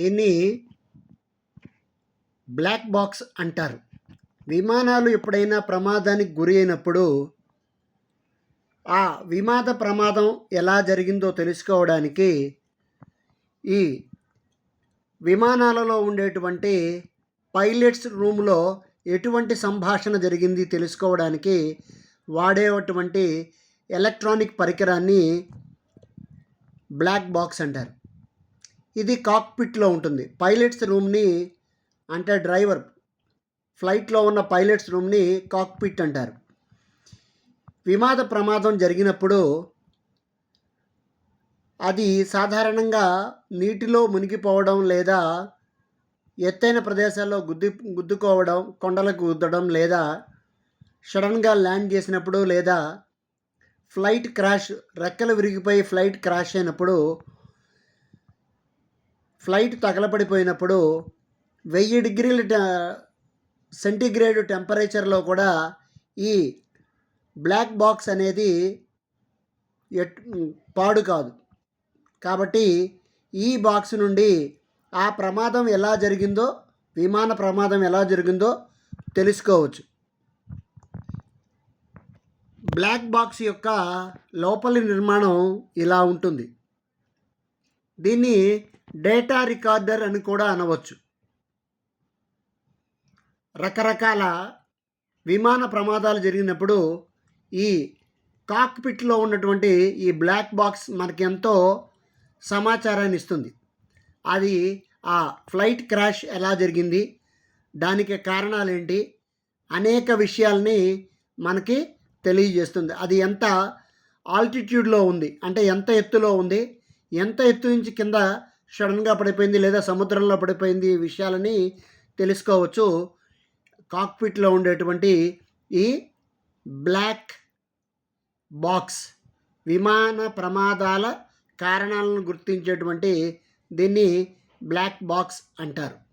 దీన్ని black box అంటారు. విమానాలు ఎప్పుడైనా ప్రమాదానికి గురి అయినప్పుడు ఆ విమాద ప్రమాదం ఎలా జరిగిందో తెలుసుకోవడానికి ఈ విమానాలలో ఉండేటువంటి పైలట్స్ రూమ్లో ఎటువంటి సంభాషణ జరిగింది తెలుసుకోవడానికి వాడేటువంటి ఎలక్ట్రానిక్ పరికరాన్ని బ్లాక్ బాక్స్ అంటారు. ఇది కాక్పిట్లో ఉంటుంది. పైలట్స్ రూమ్ని అంటే డ్రైవర్ ఫ్లైట్లో ఉన్న పైలట్స్ రూమ్ని కాక్పిట్ అంటారు. విమాద ప్రమాదం జరిగినప్పుడు అది సాధారణంగా నీటిలో మునిగిపోవడం లేదా ఎత్తైన ప్రదేశాల్లో గుద్ది గుద్దుకోవడం కొండలకు గుద్దడం లేదా సడన్గా ల్యాండ్ చేసినప్పుడు లేదా ఫ్లైట్ క్రాష్ రెక్కలు విరిగిపోయి ఫ్లైట్ క్రాష్ అయినప్పుడు ఫ్లైట్ తగలబడిపోయినప్పుడు వెయ్యి డిగ్రీల ట- సెంటీగ్రేడ్ టెంపరేచర్లో కూడా ఈ బ్లాక్ బాక్స్ అనేది ఎట్ పాడు కాదు. కాబట్టి ఈ బాక్స్ నుండి ఆ ప్రమాదం ఎలా జరిగిందో విమాన ప్రమాదం ఎలా జరిగిందో తెలుసుకోవచ్చు. బ్లాక్ బాక్స్ యొక్క లోపలి నిర్మాణం ఇలా ఉంటుంది. దీన్ని డేటా రికార్డర్ అని కూడా అనవచ్చు. రకరకాల విమాన ప్రమాదాలు జరిగినప్పుడు ఈ కాక్పిట్లో ఉన్నటువంటి ఈ బ్లాక్ బాక్స్ మనకి ఎంతో సమాచారాన్ని ఇస్తుంది. అది ఆ ఫ్లైట్ క్రాష్ ఎలా జరిగింది? దానికి కారణాలు ఏంటి అనేక విషయాల్ని మనకి తెలియజేస్తుంది. అది ఎంత ఆల్టిట్యూడ్లో ఉంది? అంటే ఎంత ఎత్తులో ఉంది? ఎంత ఎత్తు నుంచి కింద సడన్గా పడిపోయింది లేదా సముద్రంలో పడిపోయింది ఈ విషయాలని తెలుసుకోవచ్చు. కాక్పిట్లో ఉండేటువంటి ఈ బ్లాక్ బాక్స్ విమాన ప్రమాదాల కారణాలను గుర్తించేటువంటి దీన్ని బ్లాక్ బాక్స్ అంటారు.